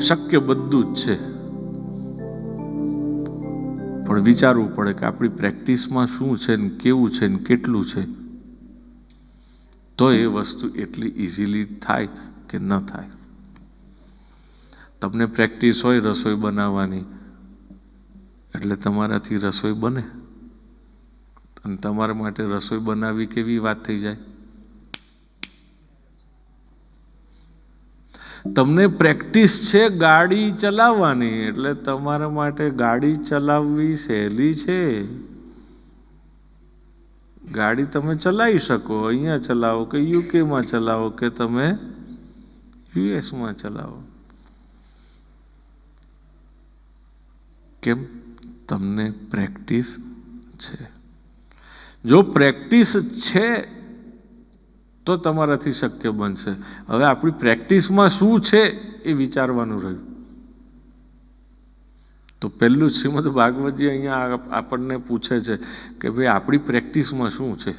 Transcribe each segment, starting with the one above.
શક્ય બધું જ છે. પણ વિચારવું પડે કે આપણી પ્રેક્ટિસમાં શું છે ને કેવું છે ને કેટલું છે. તો એ વસ્તુ એટલી ઇઝીલી થાય કે ન થાય. તમને પ્રેક્ટિસ હોય રસોઈ બનાવવાની, એટલે તમારાથી રસોઈ બને. અને તમારા માટે રસોઈ બનાવવી કેવી વાત થઈ જાય? તમને પ્રેક્ટિસ છે ગાડી ચલાવવાની, એટલે તમારા માટે ગાડી ચલાવવી સહેલી છે. ગાડી તમે ચલાવી શકો, અહીંયા ચલાવો કે યુકેમાં ચલાવો કે તમે યુએસમાં ચલાવો. કેમ? તમને પ્રેક્ટિસ છે. જો પ્રેક્ટિસ છે તો તમારાથી શક્ય બનશે. હવે આપણી પ્રેક્ટિસમાં શું છે એ વિચારવાનું રહ્યું. તો પહેલું શ્રીમદ ભાગવતજી અહીંયા આપણને પૂછે છે કે ભાઈ આપણી પ્રેક્ટિસમાં શું છે?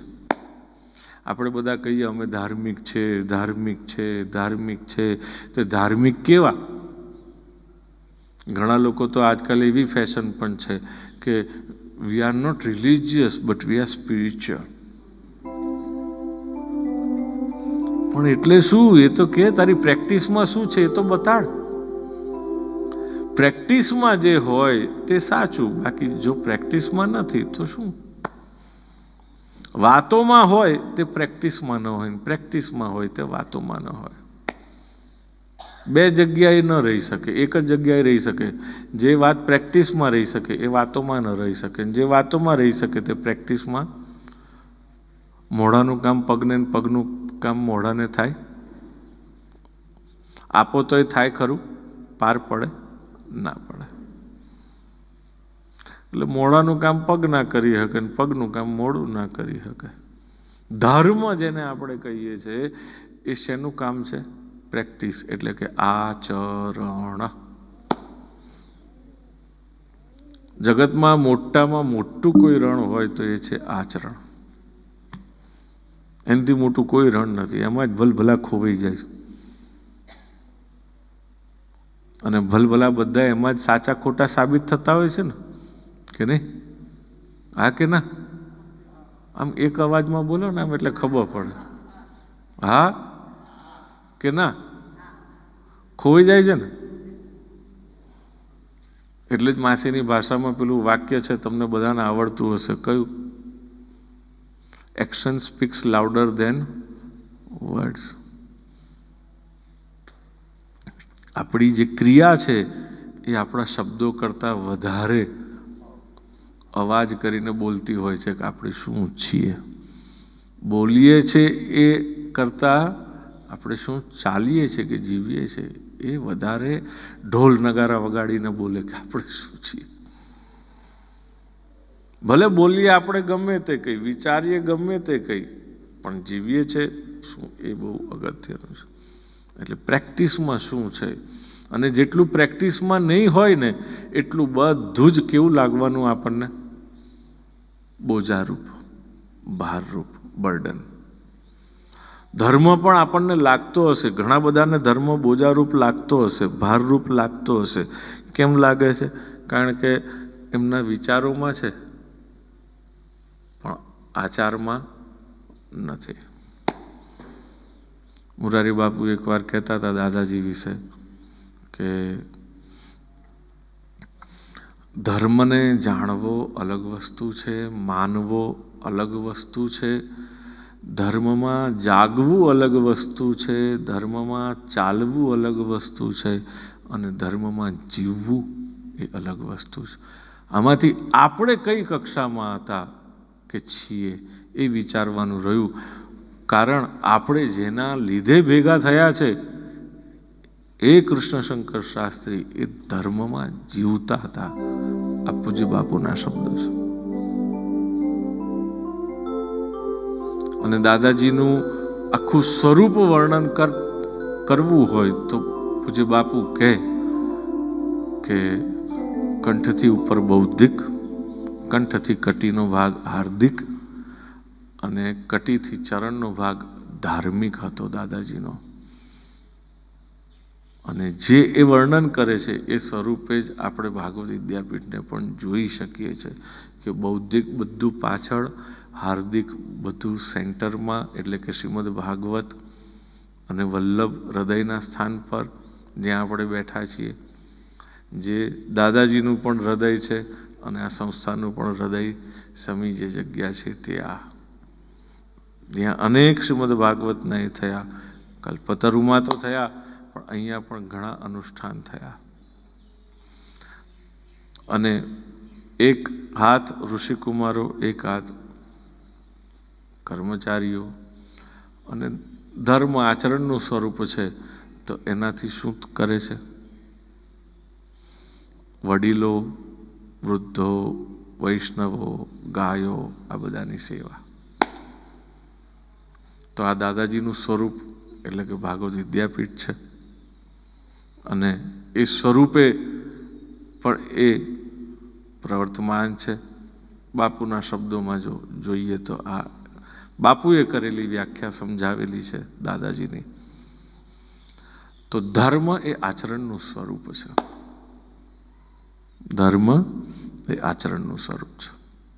આપણે બધા કહીએ, અમે ધાર્મિક છે ધાર્મિક છે ધાર્મિક છે. તો ધાર્મિક કેવા? ઘણા લોકો તો આજકાલ એવી ફેશન પણ છે કે we are not religious but we are spiritual પણ એટલે શું? એ તો કે તારી પ્રેક્ટિસમાં શું છે એ તો બતાડ. પ્રેક્ટિસમાં જે હોય તે સાચું, બાકી જો પ્રેક્ટિસમાં નથી તો શું? વાતોમાં હોય તે પ્રેક્ટિસમાં ન હોય, પ્રેક્ટિસમાં હોય તે વાતોમાં ન હોય. બે જગ્યાએ ન રહી શકે, એક જ જગ્યાએ રહી શકે. જે વાત પ્રેક્ટિસમાં રહી શકે એ વાતોમાં ન રહી શકે. જે વાતોમાં રહી શકે તે પ્રેક્ટિસમાં. મોઢાનું કામ પગને પગનું કામ મોઢાને થાય? આપો તોય થાય ખરું, પાર પડે, ના પડે. એટલે મોઢાનું કામ પગ ના કરી શકે ને પગનું કામ મોડું ના કરી શકે. ધર્મ જેને આપણે કહીએ છીએ, એ શેનું કામ છે? પ્રેક્ટિસ, એટલે કે આચરણ. જગતમાં મોટામાં મોટું કોઈ રણ હોય તો એ છે આચરણ. એનાથી મોટું કોઈ રણ નથી. એમાં જ ભલભલા ખોવાઈ જાય અને ભલભલા બધા એમાં જ સાચા ખોટા સાબિત થતા હોય છે ને? કે નહીં? હા કે ના? આમ એક અવાજમાં બોલો ને આમ એટલે ખબર પડે. હા? કે ના? ખોવાઈ જાય છે ને? એટલે જ માસીની ભાષામાં પેલું વાક્ય છે, તમને બધાને આવડતું હશે. કયું? Action speaks louder than words આપણી જે ક્રિયા છે, એ આપણા શબ્દો કરતાં વધારે અવાજ કરીને બોલતી હોય છે કે આપણે શું છીએ. બોલીએ છીએ એ કરતાં આપણે શું ચાલીએ છીએ કે જીવીએ છીએ એ વધારે ઢોલ નગારા વગાડીને બોલે કે આપણે શું છીએ. ભલે બોલીએ આપણે ગમે તે કંઈ, વિચારીએ ગમે તે કંઈ, પણ જીવીએ છે શું એ બહુ અગત્યનું છે. એટલે પ્રેક્ટિસમાં શું છે? અને જેટલું પ્રેક્ટિસમાં નહીં હોય ને, એટલું બધું જ કેવું લાગવાનું આપણને? બોજારૂપ, ભારરૂપ, બર્ડન. ધર્મ પણ આપણને લાગતો હશે. ઘણા બધાને ધર્મ બોજારૂપ લાગતો હશે, ભારરૂપ લાગતો હશે. કેમ લાગે છે? કારણ કે એમના વિચારોમાં છે. આચારમાં નથી. મુરારી બાપુ એકવાર કહેતા હતા દાદાજી વિશે કે ધર્મને જાણવો અલગ વસ્તુ છે, માનવો અલગ વસ્તુ છે, ધર્મમાં જાગવું અલગ વસ્તુ છે, ધર્મમાં ચાલવું અલગ વસ્તુ છે અને ધર્મમાં જીવવું એ અલગ વસ્તુ છે. આમાંથી આપણે કઈ કક્ષામાં હતા? કે છીએ એ વિચારવાનું રહ્યું. કારણ આપણે જેના લીધે ભેગા થયા છે, એ કૃષ્ણશંકર શાસ્ત્રી એ ધર્મમાં જીવતા હતા. આ પૂજ્ય બાપુના શબ્દો છે. અને દાદાજીનું આખું સ્વરૂપ વર્ણન કરવું હોય તો પૂજ્ય બાપુ કહે કે કંઠથી ઉપર બૌદ્ધિક કંઠથી કટીનો ભાગ હાર્દિક અને કટીથી ચરણનો ભાગ ધાર્મિક હતો દાદાજીનો. અને જે એ વર્ણન કરે છે એ સ્વરૂપે જ આપણે ભાગવત વિદ્યાપીઠને પણ જોઈ શકીએ છીએ કે બૌદ્ધિક બધું પાછળ, હાર્દિક બધું સેન્ટરમાં એટલે કે શ્રીમદ ભાગવત અને વલ્લભ હૃદયના સ્થાન પર જ્યાં આપણે બેઠા છીએ. જે દાદાજીનું પણ હૃદય છે અને આ સંસ્થાનું પણ હૃદય સમી જે જગ્યા છે તે આ. જ્યાં અનેક શ્રીમદ ભાગવતના એ થયા. કલ્પતરુમાં તો થયા, પણ અહીંયા પણ ઘણા અનુષ્ઠાન થયા. અને એક હાથ ઋષિકુમારો, એક હાથ કર્મચારીઓ. અને ધર્મ આચરણનું સ્વરૂપ છે, તો એનાથી શું કરે છે? વડીલો વૃદ્ધો, વૈષ્ણવો, ગાયો, આ બધાની સેવા. તો આ દાદાજીનું સ્વરૂપ એટલે કે ભાગવત વિદ્યાપીઠ છે. અને એ સ્વરૂપે પણ એ પ્રવર્તમાન છે. બાપુના શબ્દોમાં જો જોઈએ તો આ બાપુએ કરેલી વ્યાખ્યા સમજાવેલી છે દાદાજીની. તો ધર્મ એ આચરણનું સ્વરૂપ છે. ધર્મ એ આચરણનું સ્વરૂપ છે.